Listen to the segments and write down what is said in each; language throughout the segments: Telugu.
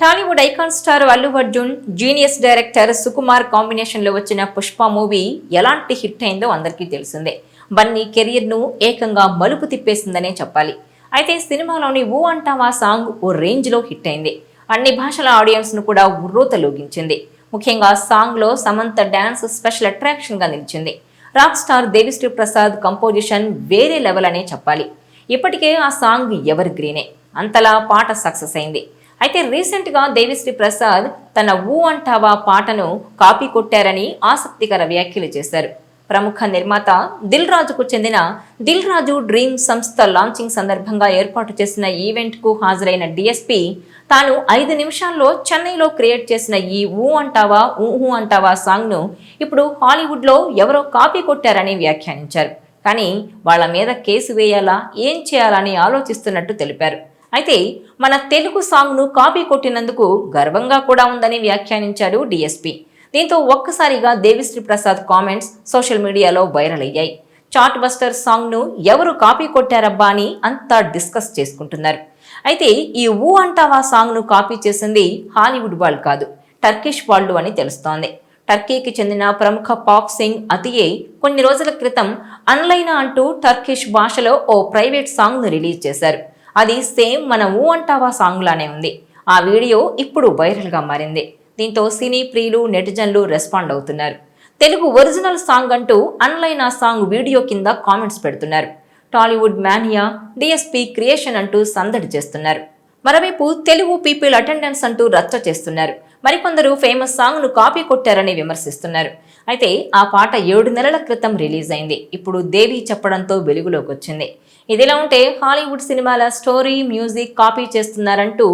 Tollywood icon star Allu Arjun genius director Sukumar కాంబినేషన్లో వచ్చిన పుష్ప మూవీ ఎలాంటి హిట్ అయిందో అందరికీ తెలిసిందే. బన్నీ కెరియర్ను ఏకంగా మలుపు తిప్పేసిందనే చెప్పాలి. అయితే సినిమాలోని ఊ అంటావా సాంగ్ ఓ రేంజ్లో హిట్ అయింది. అన్ని భాషల ఆడియన్స్ను కూడా ఉర్రూతలూగించింది ముఖ్యంగా సాంగ్లో సమంత డ్యాన్స్ స్పెషల్ అట్రాక్షన్గా నిలిచింది. Rock star Devi Sri Prasad composition వేరే లెవెల్ అనే చెప్పాలి. ఇప్పటికే ఆ సాంగ్ ఎవర్ గ్రీనే. అంతలా పాట సక్సెస్ అయింది. అయితే రీసెంట్గా దేవిశ్రీ ప్రసాద్ తన ఊ అంటావా పాటను కాపీ కొట్టారని ఆసక్తికర వ్యాఖ్యలు చేశారు. ప్రముఖ నిర్మాత దిల్ రాజుకు చెందిన దిల్ రాజు డ్రీమ్ సంస్థ లాంచింగ్ సందర్భంగా ఏర్పాటు చేసిన ఈవెంట్కు హాజరైన డిఎస్పి తాను ఐదు నిమిషాల్లో చెన్నైలో క్రియేట్ చేసిన ఈ ఊ అంటావా ఊహు అంటావా సాంగ్ను ఇప్పుడు హాలీవుడ్లో ఎవరో కాపీ కొట్టారని వ్యాఖ్యానించారు. కానీ వాళ్ళ మీద కేసు వేయాలా ఏం చేయాలని ఆలోచిస్తున్నట్టు తెలిపారు. అయితే మన తెలుగు సాంగ్ను కాపీ కొట్టినందుకు గర్వంగా కూడా ఉందని వ్యాఖ్యానించారు డిఎస్పి. దీంతో ఒక్కసారిగా దేవిశ్రీ ప్రసాద్ కామెంట్స్ సోషల్ మీడియాలో వైరల్ అయ్యాయి. చాట్ బస్టర్ సాంగ్ను ఎవరు కాపీ కొట్టారబ్బా అని అంతా డిస్కస్ చేసుకుంటున్నారు. అయితే ఈ ఊ అంటావా సాంగ్ను కాపీ చేసింది హాలీవుడ్ వాళ్ళు కాదు టర్కిష్ వాళ్ళు అని తెలుస్తోంది. టర్కీకి చెందిన ప్రముఖ పాప్ సింగ్ అతియే కొన్ని రోజుల క్రితం అన్లైనా అంటూ టర్కిష్ భాషలో ఓ ప్రైవేట్ సాంగ్ను రిలీజ్ చేశారు. అది సేమ్ మన ఊ అంటావా సాంగ్ లానే ఉంది. ఆ వీడియో ఇప్పుడు వైరల్గా మారింది. దీంతో సినీ ప్రియులు నెటిజన్లు రెస్పాండ్ అవుతున్నారు. తెలుగు ఒరిజినల్ సాంగ్ అంటూ అన్లైన్ ఆ సాంగ్ వీడియో కింద కామెంట్స్ పెడుతున్నారు. టాలీవుడ్ మానియా డిఎస్పీ క్రియేషన్ అంటూ సందడి చేస్తున్నారు. మరోవైపు తెలుగు పీపుల్ అటెండెన్స్ అంటూ రచ్చ చేస్తున్నారు. మరికొందరు ఫేమస్ సాంగ్ను కాపీ కొట్టారని విమర్శిస్తున్నారు. అయితే ఆ పాట ఏడు నెలల క్రితం రిలీజ్ అయింది. ఇప్పుడు దేవి చెప్పడంతో వెలుగులోకి వచ్చింది ఇదిలా ఉంటే హాలీవుడ్ సినిమాల స్టోరీ మ్యూజిక్ కాపీ చేస్తున్నారంటూ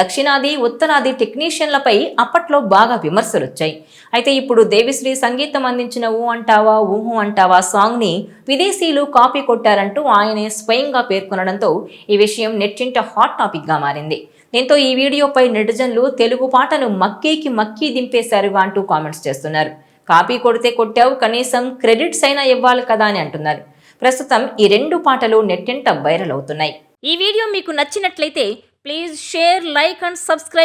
దక్షిణాది ఉత్తరాది టెక్నీషియన్లపై అప్పట్లో బాగా విమర్శలు వచ్చాయి అయితే ఇప్పుడు దేవిశ్రీ సంగీతం అందించిన ఊ అంటావా ఊహు అంటావా సాంగ్ని విదేశీయులు కాపీ కొట్టారంటూ ఆయనే స్వయంగా పేర్కొనడంతో ఈ విషయం నెట్టింట హాట్ టాపిక్గా మారింది. దీంతో ఈ వీడియోపై నెటిజన్లు తెలుగు పాటను మక్కీకి మక్కీ దింపేశారుగా అంటూ కామెంట్స్ చేస్తున్నారు. కాపీ కొడితే కొట్టావు కనీసం క్రెడిట్స్ అయినా ఇవ్వాలి కదా అని అంటున్నారు. ప్రస్తుతం ఈ రెండు పాటలు నెట్టింట వైరల్ అవుతున్నాయి. ఈ వీడియో మీకు నచ్చినట్లయితే please share like and subscribe